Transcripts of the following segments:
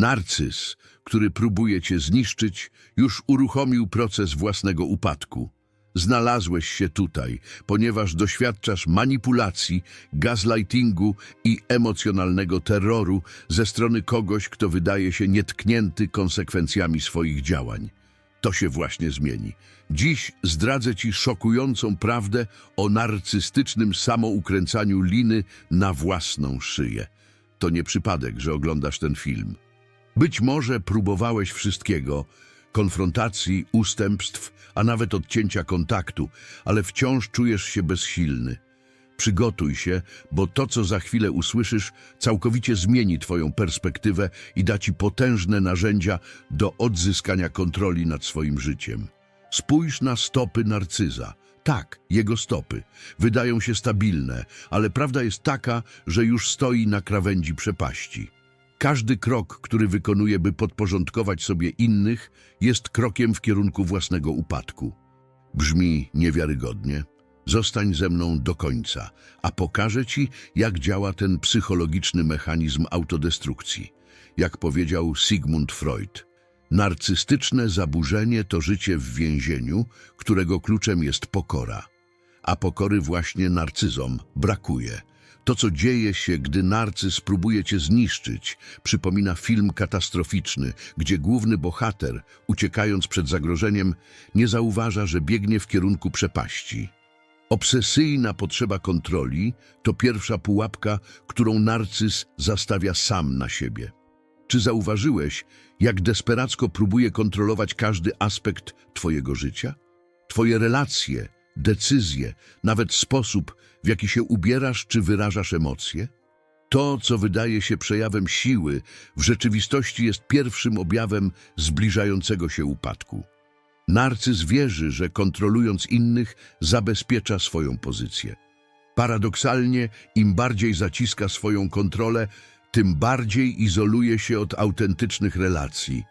Narcyz, który próbuje cię zniszczyć, już uruchomił proces własnego upadku. Znalazłeś się tutaj, ponieważ doświadczasz manipulacji, gaslightingu i emocjonalnego terroru ze strony kogoś, kto wydaje się nietknięty konsekwencjami swoich działań. To się właśnie zmieni. Dziś zdradzę Ci szokującą prawdę o narcystycznym samoukręcaniu liny na własną szyję. To nie przypadek, że oglądasz ten film. Być może próbowałeś wszystkiego, konfrontacji, ustępstw, a nawet odcięcia kontaktu, ale wciąż czujesz się bezsilny. Przygotuj się, bo to, co za chwilę usłyszysz, całkowicie zmieni Twoją perspektywę i da Ci potężne narzędzia do odzyskania kontroli nad swoim życiem. Spójrz na stopy narcyza. Tak, jego stopy. Wydają się stabilne, ale prawda jest taka, że już stoi na krawędzi przepaści. Każdy krok, który wykonuje, by podporządkować sobie innych, jest krokiem w kierunku własnego upadku. Brzmi niewiarygodnie. Zostań ze mną do końca, a pokażę Ci, jak działa ten psychologiczny mechanizm autodestrukcji. Jak powiedział Sigmund Freud, narcystyczne zaburzenie to życie w więzieniu, którego kluczem jest pokora. A pokory właśnie narcyzom brakuje. To, co dzieje się, gdy narcyz próbuje cię zniszczyć, przypomina film katastroficzny, gdzie główny bohater, uciekając przed zagrożeniem, nie zauważa, że biegnie w kierunku przepaści. Obsesyjna potrzeba kontroli to pierwsza pułapka, którą narcyz zastawia sam na siebie. Czy zauważyłeś, jak desperacko próbuje kontrolować każdy aspekt Twojego życia? Twoje relacje, decyzje, nawet sposób, w jaki się ubierasz czy wyrażasz emocje? To, co wydaje się przejawem siły, w rzeczywistości jest pierwszym objawem zbliżającego się upadku. Narcyz wierzy, że kontrolując innych, zabezpiecza swoją pozycję. Paradoksalnie, im bardziej zaciska swoją kontrolę, tym bardziej izoluje się od autentycznych relacji.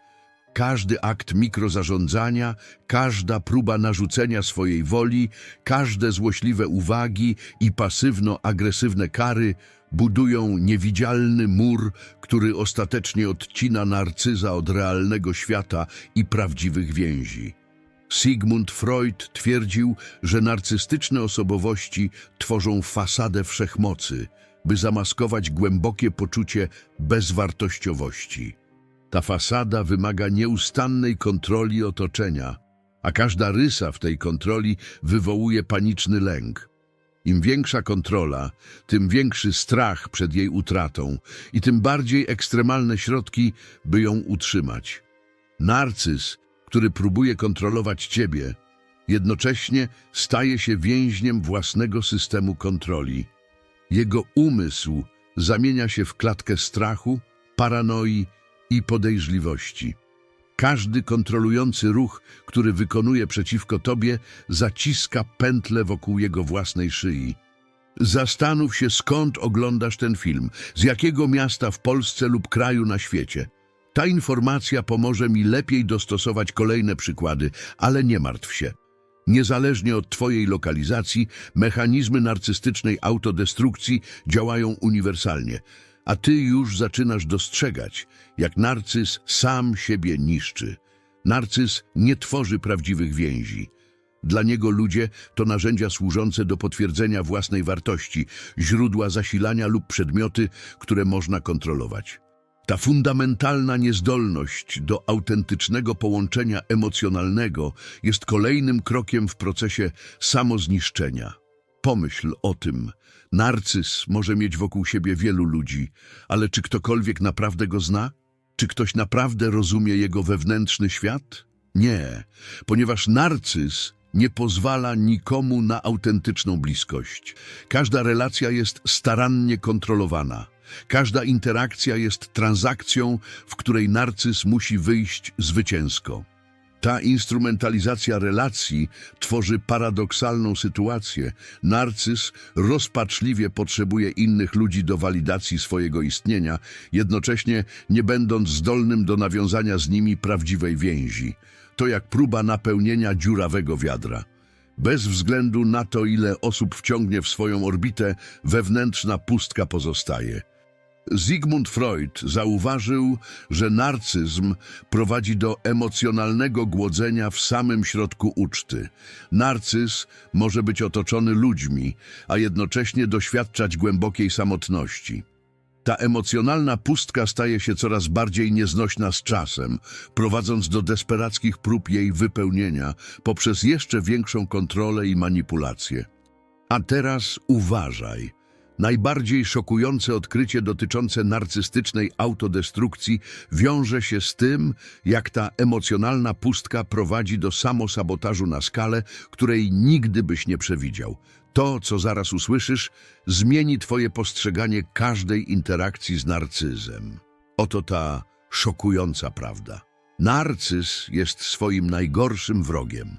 Każdy akt mikrozarządzania, każda próba narzucenia swojej woli, każde złośliwe uwagi i pasywno-agresywne kary budują niewidzialny mur, który ostatecznie odcina narcyza od realnego świata i prawdziwych więzi. Sigmund Freud twierdził, że narcystyczne osobowości tworzą fasadę wszechmocy, by zamaskować głębokie poczucie bezwartościowości. Ta fasada wymaga nieustannej kontroli otoczenia, a każda rysa w tej kontroli wywołuje paniczny lęk. Im większa kontrola, tym większy strach przed jej utratą i tym bardziej ekstremalne środki, by ją utrzymać. Narcyz, który próbuje kontrolować ciebie, jednocześnie staje się więźniem własnego systemu kontroli. Jego umysł zamienia się w klatkę strachu, paranoi i podejrzliwości. Każdy kontrolujący ruch, który wykonuje przeciwko tobie, zaciska pętlę wokół jego własnej szyi. Zastanów się, skąd oglądasz ten film, z jakiego miasta w Polsce lub kraju na świecie. Ta informacja pomoże mi lepiej dostosować kolejne przykłady, ale nie martw się. Niezależnie od Twojej lokalizacji, mechanizmy narcystycznej autodestrukcji działają uniwersalnie, a Ty już zaczynasz dostrzegać, jak narcyz sam siebie niszczy. Narcyz nie tworzy prawdziwych więzi. Dla niego ludzie to narzędzia służące do potwierdzenia własnej wartości, źródła zasilania lub przedmioty, które można kontrolować. Ta fundamentalna niezdolność do autentycznego połączenia emocjonalnego jest kolejnym krokiem w procesie samozniszczenia. Pomyśl o tym. Narcyz może mieć wokół siebie wielu ludzi, ale czy ktokolwiek naprawdę go zna? Czy ktoś naprawdę rozumie jego wewnętrzny świat? Nie, ponieważ narcyz nie pozwala nikomu na autentyczną bliskość. Każda relacja jest starannie kontrolowana. Każda interakcja jest transakcją, w której narcyz musi wyjść zwycięsko. Ta instrumentalizacja relacji tworzy paradoksalną sytuację. Narcyz rozpaczliwie potrzebuje innych ludzi do walidacji swojego istnienia, jednocześnie nie będąc zdolnym do nawiązania z nimi prawdziwej więzi. To jak próba napełnienia dziurawego wiadra. Bez względu na to, ile osób wciągnie w swoją orbitę, wewnętrzna pustka pozostaje. Sigmund Freud zauważył, że narcyzm prowadzi do emocjonalnego głodzenia w samym środku uczty. Narcyz może być otoczony ludźmi, a jednocześnie doświadczać głębokiej samotności. Ta emocjonalna pustka staje się coraz bardziej nieznośna z czasem, prowadząc do desperackich prób jej wypełnienia poprzez jeszcze większą kontrolę i manipulację. A teraz uważaj. Najbardziej szokujące odkrycie dotyczące narcystycznej autodestrukcji wiąże się z tym, jak ta emocjonalna pustka prowadzi do samosabotażu na skalę, której nigdy byś nie przewidział. To, co zaraz usłyszysz, zmieni twoje postrzeganie każdej interakcji z narcyzem. Oto ta szokująca prawda. Narcyz jest swoim najgorszym wrogiem.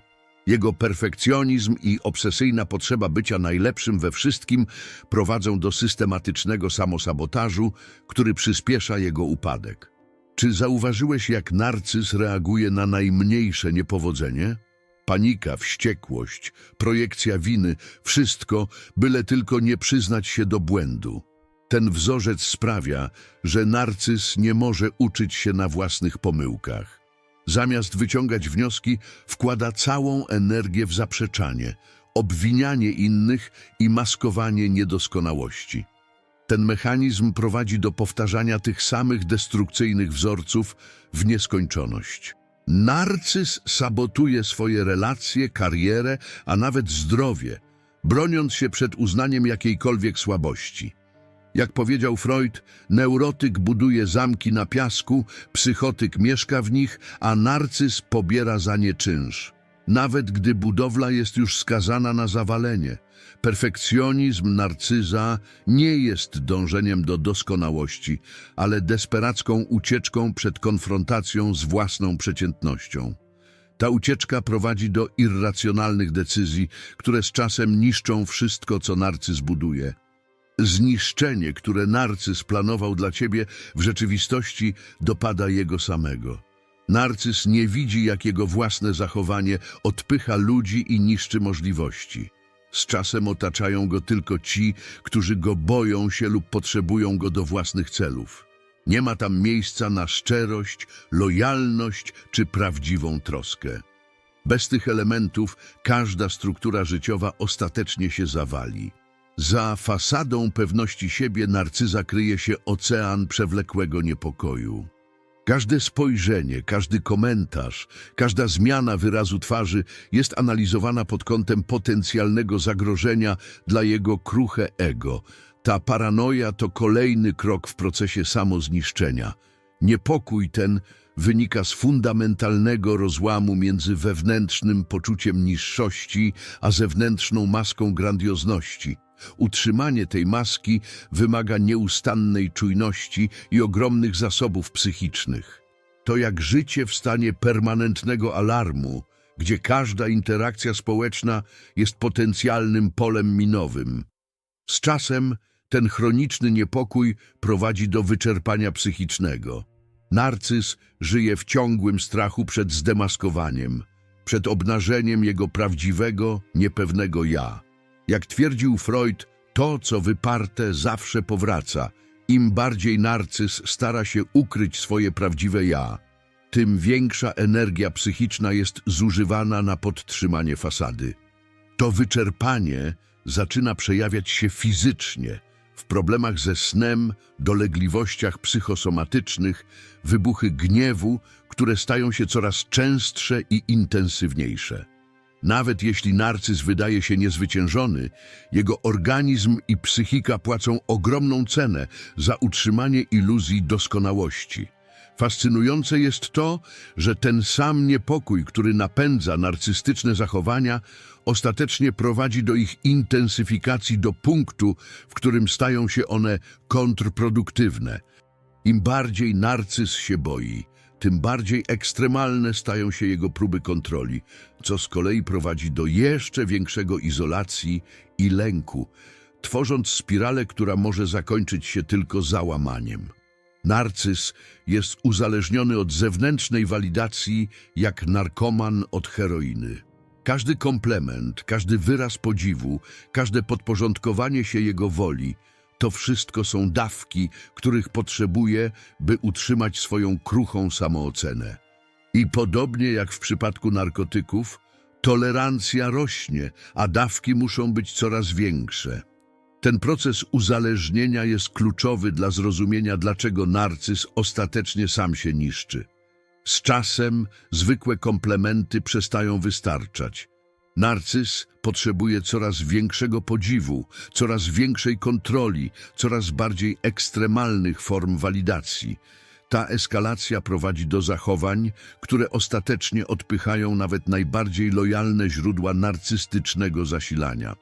Jego perfekcjonizm i obsesyjna potrzeba bycia najlepszym we wszystkim prowadzą do systematycznego samosabotażu, który przyspiesza jego upadek. Czy zauważyłeś, jak narcyz reaguje na najmniejsze niepowodzenie? Panika, wściekłość, projekcja winy, wszystko, byle tylko nie przyznać się do błędu. Ten wzorzec sprawia, że narcyz nie może uczyć się na własnych pomyłkach. Zamiast wyciągać wnioski, wkłada całą energię w zaprzeczanie, obwinianie innych i maskowanie niedoskonałości. Ten mechanizm prowadzi do powtarzania tych samych destrukcyjnych wzorców w nieskończoność. Narcyz sabotuje swoje relacje, karierę, a nawet zdrowie, broniąc się przed uznaniem jakiejkolwiek słabości. Jak powiedział Freud, neurotyk buduje zamki na piasku, psychotyk mieszka w nich, a narcyz pobiera za nie czynsz. Nawet gdy budowla jest już skazana na zawalenie, perfekcjonizm narcyza nie jest dążeniem do doskonałości, ale desperacką ucieczką przed konfrontacją z własną przeciętnością. Ta ucieczka prowadzi do irracjonalnych decyzji, które z czasem niszczą wszystko, co narcyz buduje. Zniszczenie, które narcyz planował dla ciebie, w rzeczywistości dopada jego samego. Narcyz nie widzi, jak jego własne zachowanie odpycha ludzi i niszczy możliwości. Z czasem otaczają go tylko ci, którzy go boją się lub potrzebują go do własnych celów. Nie ma tam miejsca na szczerość, lojalność czy prawdziwą troskę. Bez tych elementów każda struktura życiowa ostatecznie się zawali. Za fasadą pewności siebie narcyza kryje się ocean przewlekłego niepokoju. Każde spojrzenie, każdy komentarz, każda zmiana wyrazu twarzy jest analizowana pod kątem potencjalnego zagrożenia dla jego kruche ego. Ta paranoja to kolejny krok w procesie samozniszczenia. Niepokój ten wynika z fundamentalnego rozłamu między wewnętrznym poczuciem niższości a zewnętrzną maską grandiozności. Utrzymanie tej maski wymaga nieustannej czujności i ogromnych zasobów psychicznych. To jak życie w stanie permanentnego alarmu, gdzie każda interakcja społeczna jest potencjalnym polem minowym. Z czasem ten chroniczny niepokój prowadzi do wyczerpania psychicznego. Narcyz żyje w ciągłym strachu przed zdemaskowaniem, przed obnażeniem jego prawdziwego, niepewnego ja. Jak twierdził Freud, to, co wyparte, zawsze powraca. Im bardziej narcyz stara się ukryć swoje prawdziwe ja, tym większa energia psychiczna jest zużywana na podtrzymanie fasady. To wyczerpanie zaczyna przejawiać się fizycznie, w problemach ze snem, dolegliwościach psychosomatycznych, wybuchy gniewu, które stają się coraz częstsze i intensywniejsze. Nawet jeśli narcyz wydaje się niezwyciężony, jego organizm i psychika płacą ogromną cenę za utrzymanie iluzji doskonałości. Fascynujące jest to, że ten sam niepokój, który napędza narcystyczne zachowania, ostatecznie prowadzi do ich intensyfikacji do punktu, w którym stają się one kontrproduktywne. Im bardziej narcyz się boi, tym bardziej ekstremalne stają się jego próby kontroli, co z kolei prowadzi do jeszcze większego izolacji i lęku, tworząc spiralę, która może zakończyć się tylko załamaniem. Narcyz jest uzależniony od zewnętrznej walidacji jak narkoman od heroiny. Każdy komplement, każdy wyraz podziwu, każde podporządkowanie się jego woli to wszystko są dawki, których potrzebuje, by utrzymać swoją kruchą samoocenę. I podobnie jak w przypadku narkotyków, tolerancja rośnie, a dawki muszą być coraz większe. Ten proces uzależnienia jest kluczowy dla zrozumienia, dlaczego narcyz ostatecznie sam się niszczy. Z czasem zwykłe komplementy przestają wystarczać. Narcyz potrzebuje coraz większego podziwu, coraz większej kontroli, coraz bardziej ekstremalnych form walidacji. Ta eskalacja prowadzi do zachowań, które ostatecznie odpychają nawet najbardziej lojalne źródła narcystycznego zasilania.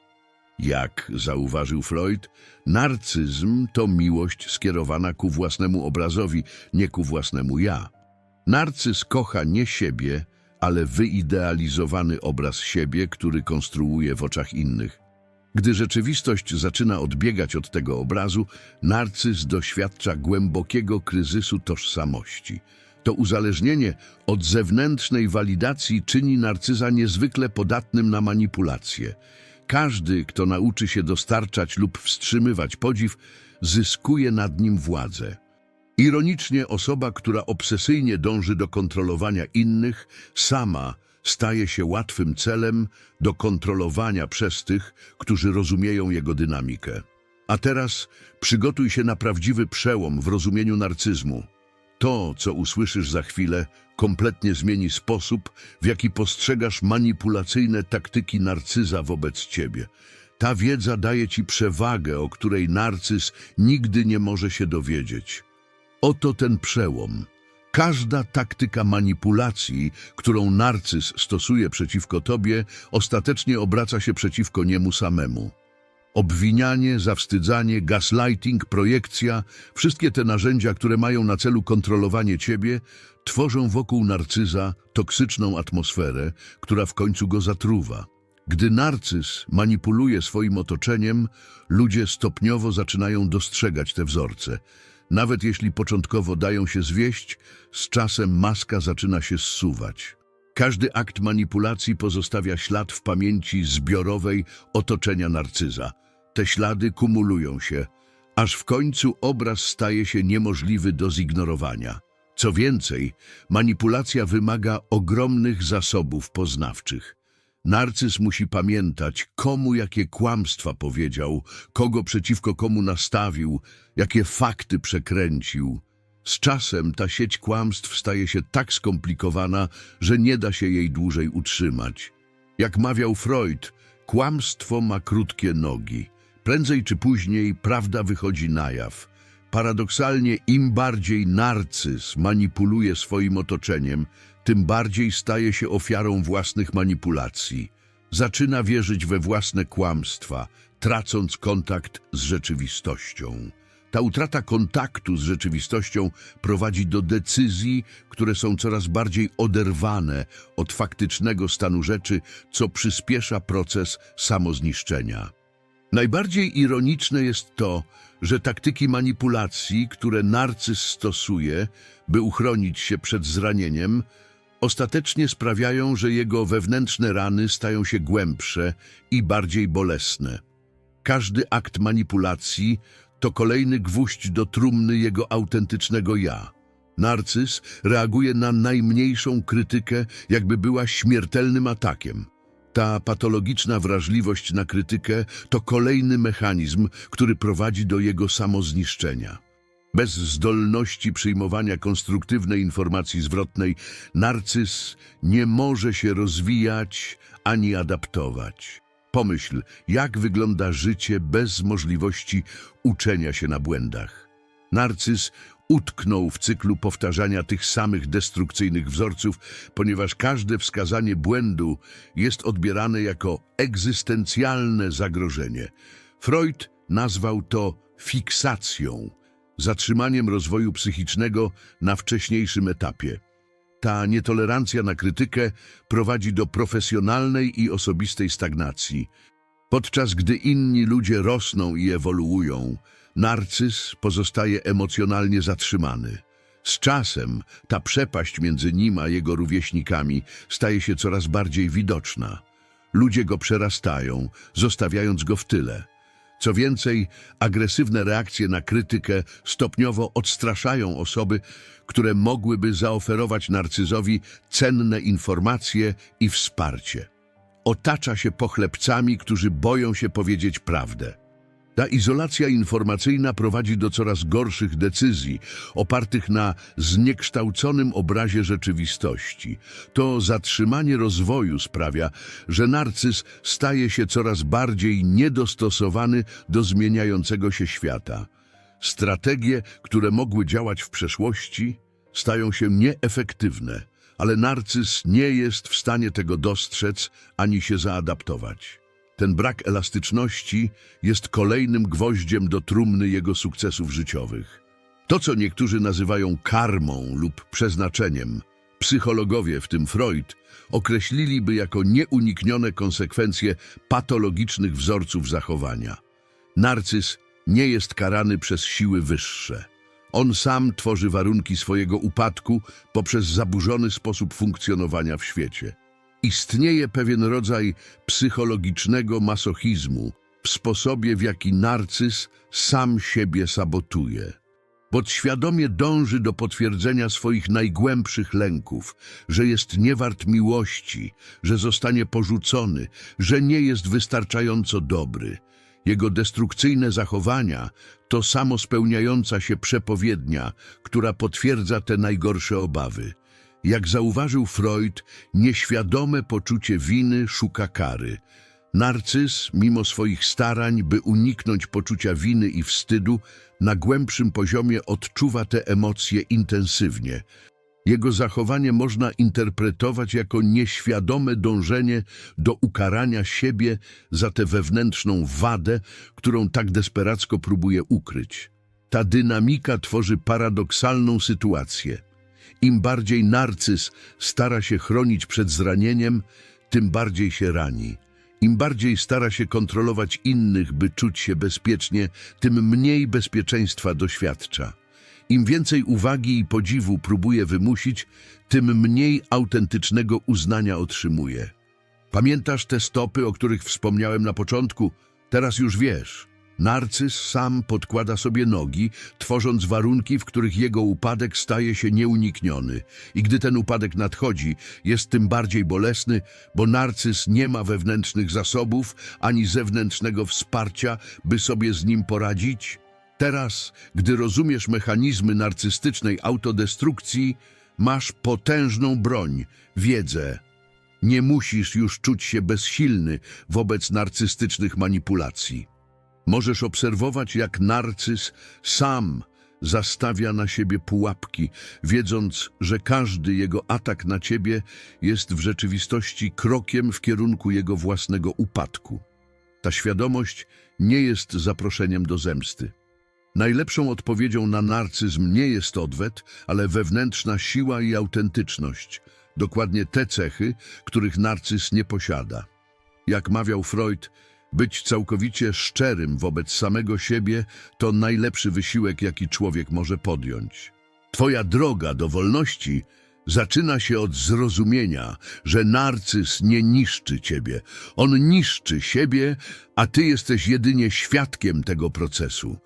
Jak zauważył Freud, narcyzm to miłość skierowana ku własnemu obrazowi, nie ku własnemu ja. Narcyz kocha nie siebie, ale wyidealizowany obraz siebie, który konstruuje w oczach innych. Gdy rzeczywistość zaczyna odbiegać od tego obrazu, narcyz doświadcza głębokiego kryzysu tożsamości. To uzależnienie od zewnętrznej walidacji czyni narcyza niezwykle podatnym na manipulacje. Każdy, kto nauczy się dostarczać lub wstrzymywać podziw, zyskuje nad nim władzę. Ironicznie osoba, która obsesyjnie dąży do kontrolowania innych, sama staje się łatwym celem do kontrolowania przez tych, którzy rozumieją jego dynamikę. A teraz przygotuj się na prawdziwy przełom w rozumieniu narcyzmu. To, co usłyszysz za chwilę, kompletnie zmieni sposób, w jaki postrzegasz manipulacyjne taktyki narcyza wobec ciebie. Ta wiedza daje ci przewagę, o której narcyz nigdy nie może się dowiedzieć. Oto ten przełom. Każda taktyka manipulacji, którą narcyz stosuje przeciwko tobie, ostatecznie obraca się przeciwko niemu samemu. Obwinianie, zawstydzanie, gaslighting, projekcja, wszystkie te narzędzia, które mają na celu kontrolowanie ciebie, tworzą wokół narcyza toksyczną atmosferę, która w końcu go zatruwa. Gdy narcyz manipuluje swoim otoczeniem, ludzie stopniowo zaczynają dostrzegać te wzorce. Nawet jeśli początkowo dają się zwieść, z czasem maska zaczyna się zsuwać. Każdy akt manipulacji pozostawia ślad w pamięci zbiorowej otoczenia narcyza. Te ślady kumulują się, aż w końcu obraz staje się niemożliwy do zignorowania. Co więcej, manipulacja wymaga ogromnych zasobów poznawczych. Narcyz musi pamiętać, komu jakie kłamstwa powiedział, kogo przeciwko komu nastawił, jakie fakty przekręcił. Z czasem ta sieć kłamstw staje się tak skomplikowana, że nie da się jej dłużej utrzymać. Jak mawiał Freud, kłamstwo ma krótkie nogi. Prędzej czy później prawda wychodzi na jaw. Paradoksalnie im bardziej narcyz manipuluje swoim otoczeniem, tym bardziej staje się ofiarą własnych manipulacji. Zaczyna wierzyć we własne kłamstwa, tracąc kontakt z rzeczywistością. Ta utrata kontaktu z rzeczywistością prowadzi do decyzji, które są coraz bardziej oderwane od faktycznego stanu rzeczy, co przyspiesza proces samozniszczenia. Najbardziej ironiczne jest to, że taktyki manipulacji, które narcyz stosuje, by uchronić się przed zranieniem, ostatecznie sprawiają, że jego wewnętrzne rany stają się głębsze i bardziej bolesne. Każdy akt manipulacji to kolejny gwóźdź do trumny jego autentycznego ja. Narcyz reaguje na najmniejszą krytykę, jakby była śmiertelnym atakiem. Ta patologiczna wrażliwość na krytykę to kolejny mechanizm, który prowadzi do jego samozniszczenia. Bez zdolności przyjmowania konstruktywnej informacji zwrotnej, narcyz nie może się rozwijać ani adaptować. Pomyśl, jak wygląda życie bez możliwości uczenia się na błędach. Narcyz utknął w cyklu powtarzania tych samych destrukcyjnych wzorców, ponieważ każde wskazanie błędu jest odbierane jako egzystencjalne zagrożenie. Freud nazwał to fiksacją, zatrzymaniem rozwoju psychicznego na wcześniejszym etapie. Ta nietolerancja na krytykę prowadzi do profesjonalnej i osobistej stagnacji. Podczas gdy inni ludzie rosną i ewoluują, narcyz pozostaje emocjonalnie zatrzymany. Z czasem ta przepaść między nim a jego rówieśnikami staje się coraz bardziej widoczna. Ludzie go przerastają, zostawiając go w tyle. Co więcej, agresywne reakcje na krytykę stopniowo odstraszają osoby, które mogłyby zaoferować narcyzowi cenne informacje i wsparcie. Otacza się pochlebcami, którzy boją się powiedzieć prawdę. Ta izolacja informacyjna prowadzi do coraz gorszych decyzji, opartych na zniekształconym obrazie rzeczywistości. To zatrzymanie rozwoju sprawia, że narcyz staje się coraz bardziej niedostosowany do zmieniającego się świata. Strategie, które mogły działać w przeszłości, stają się nieefektywne, ale narcyz nie jest w stanie tego dostrzec ani się zaadaptować. Ten brak elastyczności jest kolejnym gwoździem do trumny jego sukcesów życiowych. To, co niektórzy nazywają karmą lub przeznaczeniem, psychologowie, w tym Freud, określiliby jako nieuniknione konsekwencje patologicznych wzorców zachowania. Narcyz nie jest karany przez siły wyższe. On sam tworzy warunki swojego upadku poprzez zaburzony sposób funkcjonowania w świecie. Istnieje pewien rodzaj psychologicznego masochizmu w sposobie, w jaki narcyz sam siebie sabotuje. Podświadomie dąży do potwierdzenia swoich najgłębszych lęków, że jest niewart miłości, że zostanie porzucony, że nie jest wystarczająco dobry. Jego destrukcyjne zachowania to samospełniająca się przepowiednia, która potwierdza te najgorsze obawy. Jak zauważył Freud, nieświadome poczucie winy szuka kary. Narcyz, mimo swoich starań, by uniknąć poczucia winy i wstydu, na głębszym poziomie odczuwa te emocje intensywnie. Jego zachowanie można interpretować jako nieświadome dążenie do ukarania siebie za tę wewnętrzną wadę, którą tak desperacko próbuje ukryć. Ta dynamika tworzy paradoksalną sytuację. Im bardziej narcyz stara się chronić przed zranieniem, tym bardziej się rani. Im bardziej stara się kontrolować innych, by czuć się bezpiecznie, tym mniej bezpieczeństwa doświadcza. Im więcej uwagi i podziwu próbuje wymusić, tym mniej autentycznego uznania otrzymuje. Pamiętasz te stopy, o których wspomniałem na początku? Teraz już wiesz. Narcyz sam podkłada sobie nogi, tworząc warunki, w których jego upadek staje się nieunikniony. I gdy ten upadek nadchodzi, jest tym bardziej bolesny, bo narcyz nie ma wewnętrznych zasobów ani zewnętrznego wsparcia, by sobie z nim poradzić. Teraz, gdy rozumiesz mechanizmy narcystycznej autodestrukcji, masz potężną broń, wiedzę. Nie musisz już czuć się bezsilny wobec narcystycznych manipulacji. Możesz obserwować, jak narcyz sam zastawia na siebie pułapki, wiedząc, że każdy jego atak na ciebie jest w rzeczywistości krokiem w kierunku jego własnego upadku. Ta świadomość nie jest zaproszeniem do zemsty. Najlepszą odpowiedzią na narcyzm nie jest odwet, ale wewnętrzna siła i autentyczność. Dokładnie te cechy, których narcyz nie posiada. Jak mawiał Freud, być całkowicie szczerym wobec samego siebie to najlepszy wysiłek, jaki człowiek może podjąć. Twoja droga do wolności zaczyna się od zrozumienia, że narcyz nie niszczy ciebie. On niszczy siebie, a ty jesteś jedynie świadkiem tego procesu.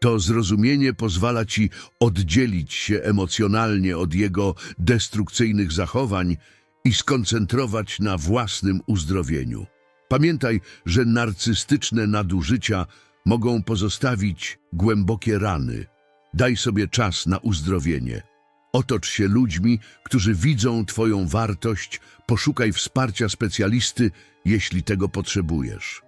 To zrozumienie pozwala ci oddzielić się emocjonalnie od jego destrukcyjnych zachowań i skoncentrować na własnym uzdrowieniu. Pamiętaj, że narcystyczne nadużycia mogą pozostawić głębokie rany. Daj sobie czas na uzdrowienie. Otocz się ludźmi, którzy widzą Twoją wartość, poszukaj wsparcia specjalisty, jeśli tego potrzebujesz.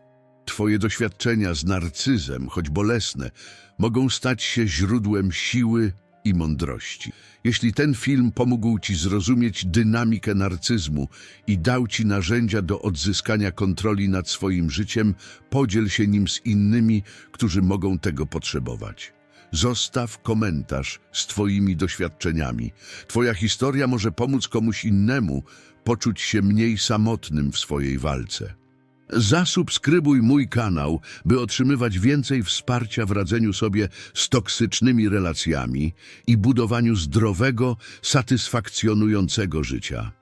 Twoje doświadczenia z narcyzem, choć bolesne, mogą stać się źródłem siły i mądrości. Jeśli ten film pomógł Ci zrozumieć dynamikę narcyzmu i dał Ci narzędzia do odzyskania kontroli nad swoim życiem, podziel się nim z innymi, którzy mogą tego potrzebować. Zostaw komentarz z Twoimi doświadczeniami. Twoja historia może pomóc komuś innemu poczuć się mniej samotnym w swojej walce. Zasubskrybuj mój kanał, by otrzymywać więcej wsparcia w radzeniu sobie z toksycznymi relacjami i budowaniu zdrowego, satysfakcjonującego życia.